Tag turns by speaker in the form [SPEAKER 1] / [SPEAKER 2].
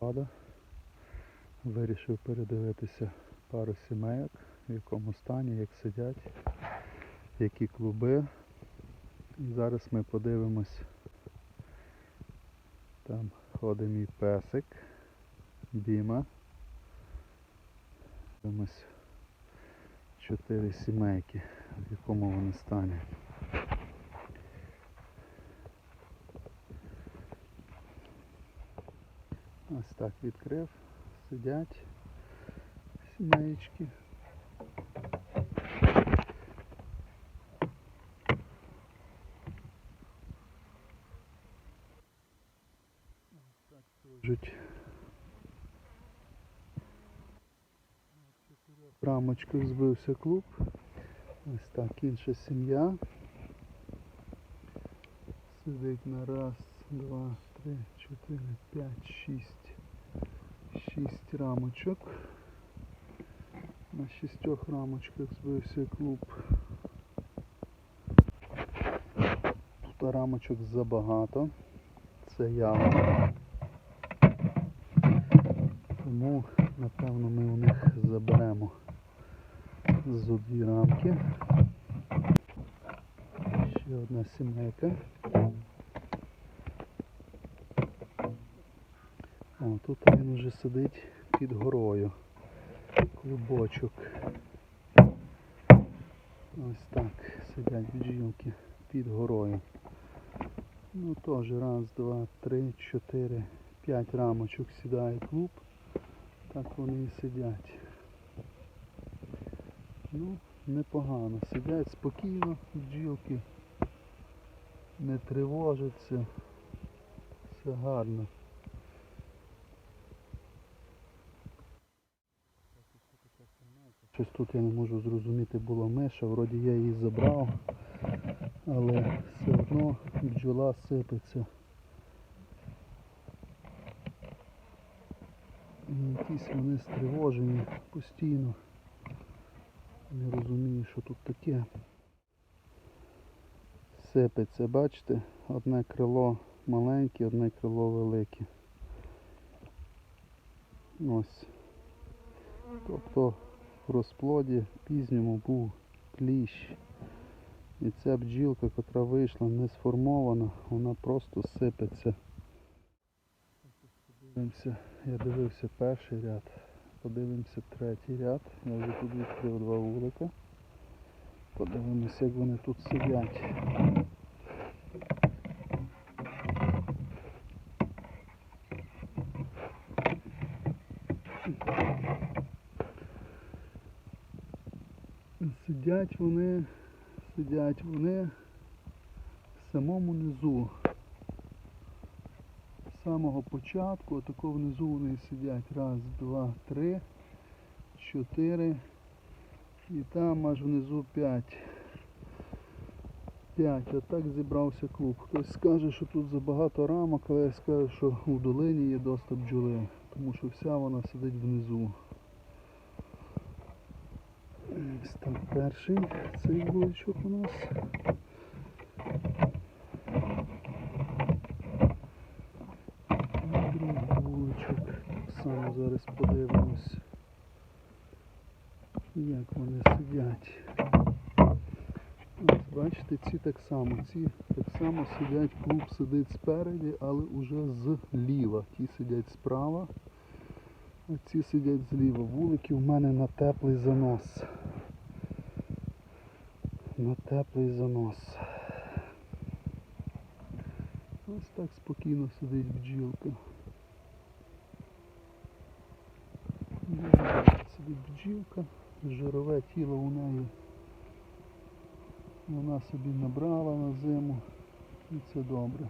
[SPEAKER 1] Рада. Вирішив передивитися пару сімейок, в якому стані, як сидять, які клуби. І зараз ми подивимось. Там ходить мій песик, Діма. Дивимось чотири сімейки, в якому вони стані. Ось так відкрив, сидять сімеєчки. Ось так служить. В рамочках збився клуб. Ось так інша сім'я. Сидить на раз, два, три, чотири, п'ять, шість. Шість рамочок. На шістьох рамочках збився клуб. Тут рамочок забагато. Це явно. Тому напевно ми у них заберемо зо дві рамки. Ще одна сімейка. Тут він вже сидить під горою. Клубочок. Ось так сидять бджілки під горою. Ну теж раз, два, три, чотири, п'ять рамочок сідає клуб. Так вони і сидять. Ну, непогано. Сидять спокійно, бджілки. Не тривожаться. Все гарно. Щось тут я не можу зрозуміти, була миша, вроді я її забрав, але все одно бджола сипеться. Якісь вони стривожені постійно. Не розумію, що тут таке. Сипеться, бачите? Одне крило маленьке, одне крило велике. Ось. Тобто розплоді пізньому був кліщ. І ця бджілка, котра вийшла не сформована, вона просто сипеться. Подивимося, я дивився перший ряд, подивимося третій ряд. Я вже тут відкрив два вулика. Подивимося, як вони тут сидять. Сидять вони, сидять вони в самому низу. З самого початку, отако внизу вони сидять. Раз, два, три, чотири. І там аж внизу п'ять. П'ять. Отак зібрався клуб. Хтось скаже, що тут забагато рамок, але я скажу, що у долині є доступ бджоли. Тому що вся вона сидить внизу. Ось так, перший цей вуличок у нас. Другий вуличок. Так само зараз подивимось, як вони сидять. Ось бачите, ці так само. Ці так само сидять, клуб сидить спереді, але уже зліва. Ті сидять справа, а ці сидять зліва. Вулики у мене на теплий занос. На теплий занос. Ось так спокійно сидить бджілка. Сидить бджілка, жирове тіло у неї. Вона собі набрала на зиму і це добре.